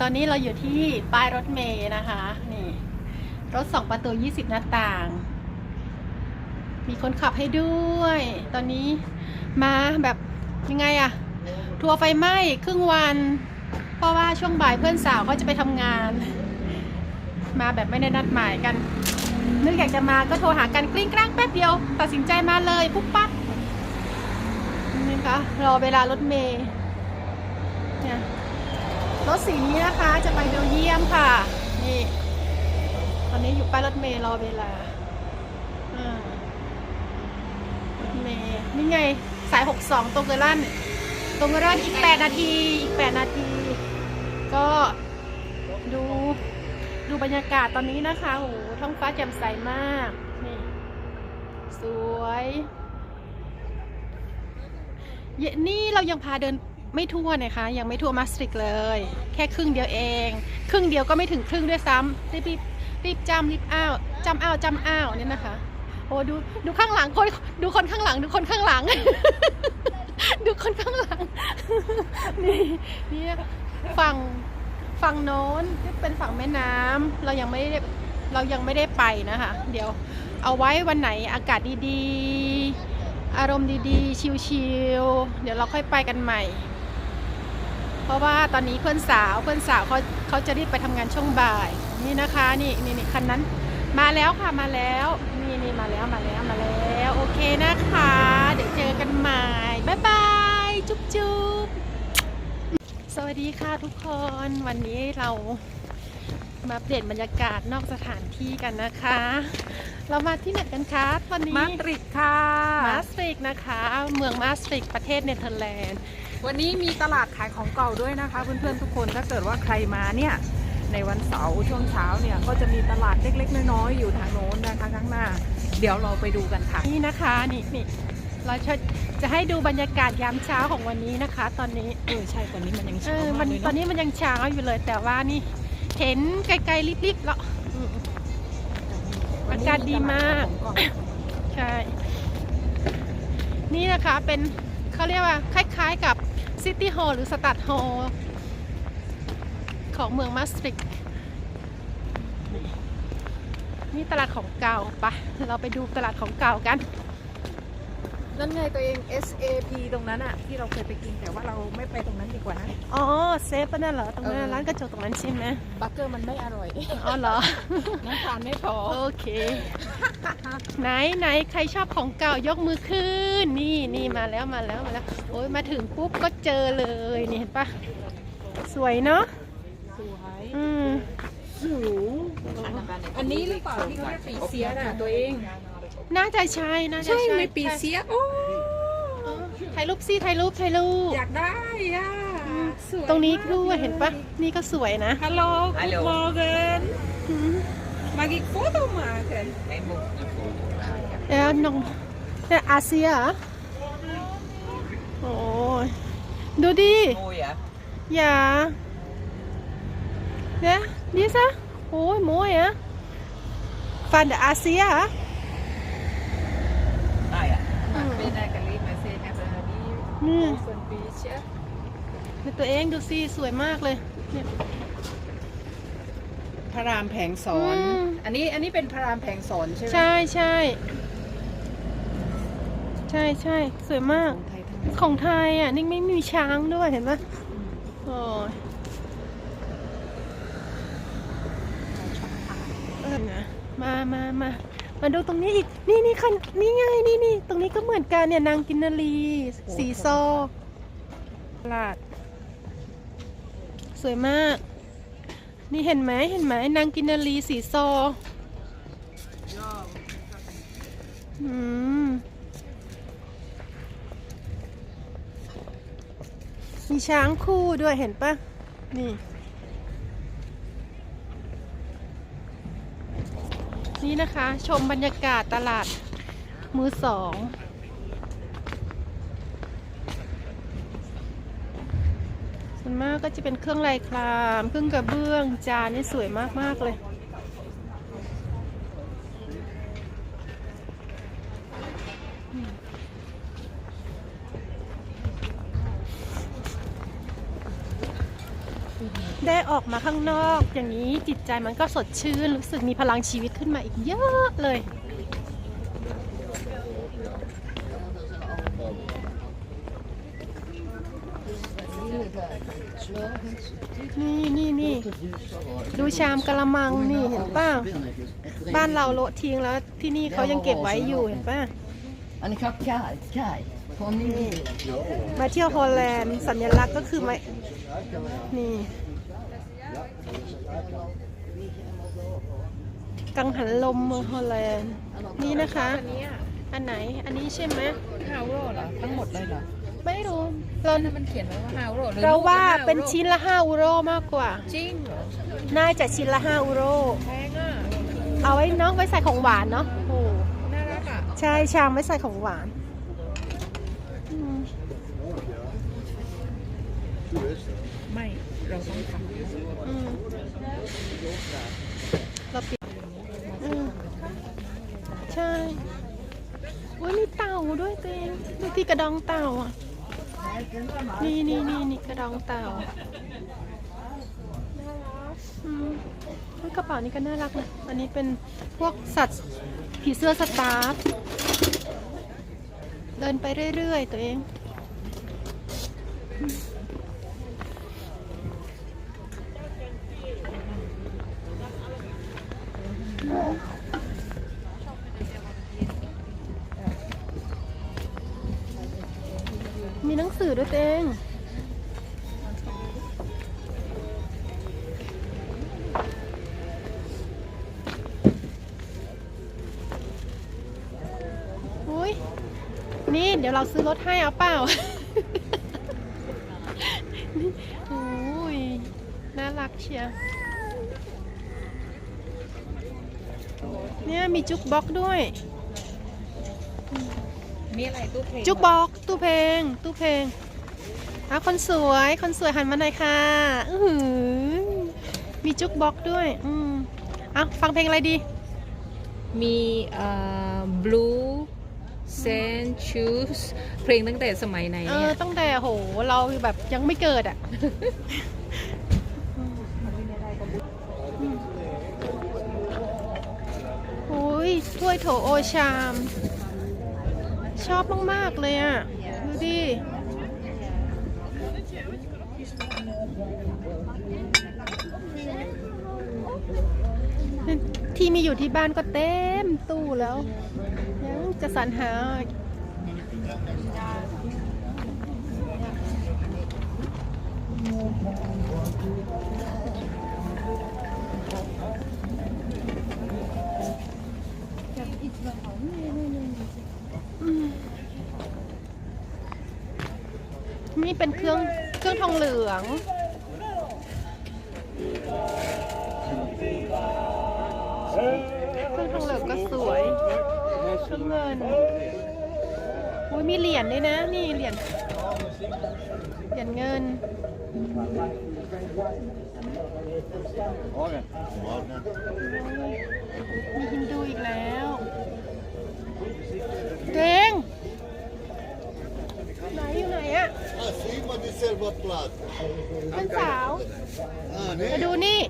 ตอนนี้เราอยู่ที่ป้ายรถเมย์นะคะ นี่ รถสองประตู20หน้าต่าง มีคนขับให้ด้วย ตอนนี้มาแบบยังไงอะทัวร์ไฟไหม้ครึ่งวัน เพราะว่าช่วงบ่ายเพื่อนสาวเขาจะไปทำงาน มาแบบไม่ได้นัดหมายกันนึกอยากจะมาก็โทรหากันกลิ้งกลางแป๊บเดียว ตัดสินใจมาเลยปุ๊บปั๊บนี่คะรอเวลารถเมย์เนี่ย รถสีนี้นะคะจะไปเบลเยียมค่ะ นี่ ตอนนี้อยู่ป้ายรถเมล์รอเวลาอ่ารถเมล์นี่ไง สาย 62 ตรงเกลันตรงเกลันอีก 8 นาที อีก 8 นาที ก็ดูดูบรรยากาศตอนนี้นะคะโอ้โหท้องฟ้าแจ่มใสมาก นี่ สวย เยนี่เรายังพาเดิน ไม่ทั่วนะคะ ยังไม่ทั่วมาสตริกเลย แค่ครึ่งเดียวเอง ครึ่งเดียวก็ไม่ถึงครึ่งด้วยซ้ำรีบรีบรีบจำรีบอ้าวจำอ้าวจำอ้าวเนี่ยนะคะ โอ้ดูดูข้างหลังคนดูคนข้างหลัง ดูคนข้างหลัง ดูคนข้างหลังนี่นี่ฝั่งฝั่งโน้นที่เป็นฝั่งแม่น้ำเรายังไม่ได้เรายังไม่ได้ไปนะคะ เดี๋ยวเอาไว้วันไหนอากาศดีๆ อารมณ์ดีๆ ชิลๆเดี๋ยวเราค่อยไปกันใหม่ ราะว่าตอนนี้เพื่อนสาวเพื่อนสาวเขาเขาจะรีบไปทำงานช่วงบ่ายนี่นะคะนี่นี่นี่คันนั้นมาแล้วค่ะมาแล้วนี่นี่มาแล้วมาแล้วมาแล้วโอเคนะคะ เดี๋ยวเจอกันใหม่บ๊ายบายจุ๊บจุ๊บสวัสดีค่ะทุกคนวันนี้เรามาเปลี่ยนบรรยากาศนอกสถานที่กันนะคะ เรามาที่ไหนกันคะวันนี้มาดริดค่ะมาสตริกนะคะ เมืองมาสตริกประเทศเนเธอร์แลนด์ วันนี้มีตลาดขายของเก่าด้วยนะคะ เพื่อนๆทุกคนถ้าเกิดว่าใครมาเนี่ยในวันเสาร์ช่วงเช้าเนี่ยก็จะมีตลาดเล็กๆน้อยๆอยู่ทางโน้นนะคะข้างหน้า เดี๋ยวเราไปดูกันค่ะนี่นะคะนี่นี่เราจะจะให้ดูบรรยากาศยามเช้าของวันนี้นะคะ ตอนนี้เออใช่ตอนนี้มันยังเอเช้าอมามักนเลยตอนเนาะนี้มันยังเช้าอยู่เลย แต่ว่านี่เห็นไกลๆลิบๆแล้วอืมอากาศดีมากวันนี้ตลดขายของเก่าใช่ นี่นะคะเป็นเขาเรียกว่าคล้าย ๆกับ ซิตี้ฮอลล์หรือสตัดฮอลล์ของเมืองมาสตริกนี่ตลาดของเก่าปะเราไปดูตลาดของเก่ากัน นั่นไงตัวเอง SAP ตรงนั้นอะที่เราเคยไปกินแต่ว่าเราไม่ไปตรงนั้นดีกว่านะ อ๋อเซฟปะนั่นเหรอตรงนั้นเออร้านกระจกตรงนั้นใช่ไหมบัคเกอร์มันไม่อร่อย อ๋อเหรอ น้ำตาลไม่พอ โอเค ไหนไหนใครชอบของเก่ายกมือขึ้น นี่นี่มาแล้วมาแล้วมาแล้ว โอ้ยมาถึงปุ๊บก็เจอเลยนี่เห็นปะสวยเนาะสวยอืม อันนี้หรือเปล่าที่เขาเรียกปีเสียน่ะตัวเอง น่าจะใช่น่าจะใช่ใช่ไหมปีเสียโอ้เออถ่ายรูปสิถ่ายรูปถ่ายรูป อยากได้อะสวยตรงนี้ด้วยเห็นปะนี่ก็สวยนะ ฮัลโหล good morning อืม mag ik foto maken แล้วน้องเนี่ยอาเซียเหรอโอ้ยดูดิ Mooi hè? Ja. Ja, deze? Oh, mooi hè? Van de Asia? hè? Ah die อืม zo'n beetje ดูตัวเองดูสิสวยมากเลยเนี่ยพระรามแผงสอนอืมอันนี้อันนี้เป็นพระรามแผงสอนใช่ไหมใช่ใช่ใช่ใช่สวยมาก ของไทยทั้งนั้นของไทยอะนี่ไม่มีช้างด้วยเห็นปะโอ้ยเออนะมามามา มาดูตรงนี้อีก นี่นี่คันนี่ไงนี่นี่ตรงนี้ก็เหมือนกันเนี่ยนางกินนารี สีโซตลาด สวยมาก นี่เห็นไหมเห็นไหมนางกินนารีสีโซอืมมีช้างคู่ด้วยเห็นปะนี่ นี่นะคะชมบรรยากาศตลาดมือสองส่วนมากก็จะเป็นเครื่องลายคราม เครื่องกระเบื้องจานนี่สวยมาก ๆ เลย ได้ออกมาข้างนอก อย่างนี้จิตใจมันก็สดชื่น รู้สึกมีพลังชีวิตขึ้นมาอีกเยอะเลย นี่นี่นี่ดูชามกะละมังนี่เห็นป่ะบ้านเราโละทิ้งแล้วที่นี่เขายังเก็บไว้อยู่เห็นป่ะ En ik heb kijk, kijk. Van nu. มาเที่ยวฮอลแลนด์สัญลักษณ์ก็คือมานี่ กังหันลมเมืองฮอลแลนด์นี่นะคะ อันเนี้ยอันไหนอันนี้ใช่ไหมฮาวโรเหรอทั้งหมดเลยเหรอไม่รู้เรามันเขียนไว้ว่าฮาวโรหรือเราว่าลูกละเป็นห้ชิ้นละ5ยูโรมากกว่า จริงเหรอน่าจะชิ้นละ5ยูโรแพงอะเอาไว้เน้องไว้ใส่ของหวานเนาะโอ้น่ารักอะใช่ชามไว้ใส่ของหวานอืมไม่ เราต้องทอืมเราปิดอืมใช่โอ้ยมีเต่าด้วยเตงดูที่กระดองเต่าอะ นี่นี่นี่นี่กระดองเต่าอืมกระเป๋านี้ก็น่ารักนะ อันนี้เป็นพวกสัตว์ผีเสื้อสตาร์เดินไปเรื่อยๆตัวเอง อด้วยเตงอุ้ยนี่เดี๋ยวเราซื้อรถให้เอาเปล่าโอ้ยน่ารักเชียเนี่ยมีจุกบ็อกด้วย มีอะไรตู้เพลงจุกบอกตู้เพลง ตู้เพลงอะคนสวยคนสวยหันมาหน่อยค่ะอื้อหือมีจุกบอกด้วย อืมอะฟังเพลงอะไรดี มีเอ่อ blue sand shoes เพลงตั้งแต่สมัยไหนเอเนี่อยตั้งแต่โหเราแบบยังไม่เกิดอะ โอ้ยถ้วยโถโอชาม ชอบมาก ๆ เลยอะ ดูดิ ที่มีอยู่ที่บ้านก็เต็มตู้แล้ว ยังจะสรรหา นี่เป็นเครื่องเครื่องทองเหลือง เครื่องทองเหลืองก็สวย เครื่องเงินโอ้ยมีเหรียญด้วยนะ นี่เหรียญ เหรียญเงินมีฮินดูอีกแล้ว เด้งไหนอยู่ไหนอะ Ah, sim, pode ser do outro lado. เป็นสาว Ah, มา né? ดูนี่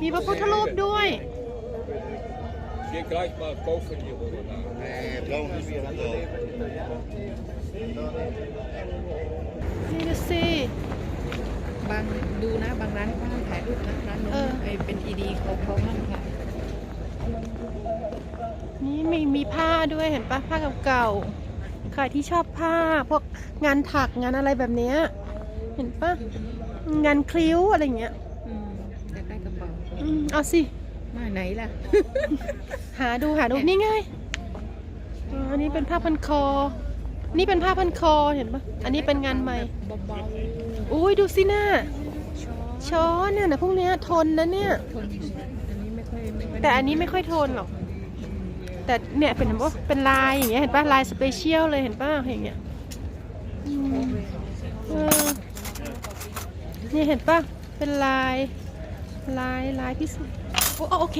มีพระพุทธรูปด้วย Je krijgt maar koffer hier hoor. Nou. É, vamos ver. นี่ดูสิ บางดูนะ บางร้านเขาห้ามถ่ายรูปนะร้านนู้เออนไอเป็น ED เขาเขาห้ามถ่ายนี่ มีมีผ้าด้วยเห็นปะผ้าเก่าๆใครที่ชอบผ้าพวกงานถักงานอะไรแบบเนี้ยเห็นปะงานคลิ้วอะไรอย่างเงี้ยอืมอยากได้กระเป๋าอืมเอาสิ มาไหนล่ะ หาดูหาดูนี่ไงอ๋ออันนี้เป็นผ้าพันคอ นี่เป็นผ้าพันคอเห็นปะอันนี้เป็นงานใหม่เบาอุ้ยดูสิหน้าๆช้อนช้อนเนี่ยนะพวกเนี้ยทนนะเนี่ยทนอันนี้ไม่ค่อยไม่ค่อยแต่อันนี้ไม่ค่อยทนหรอก แต่เนี่ยเป็นว่าเป็นลายอย่างเงี้ยเห็นปะลายสเปเชียลเลยเห็นปะอย่างเงี้ยเนี่ยเห็นปะเป็นลายลายลายพิเศษโอ้โอเค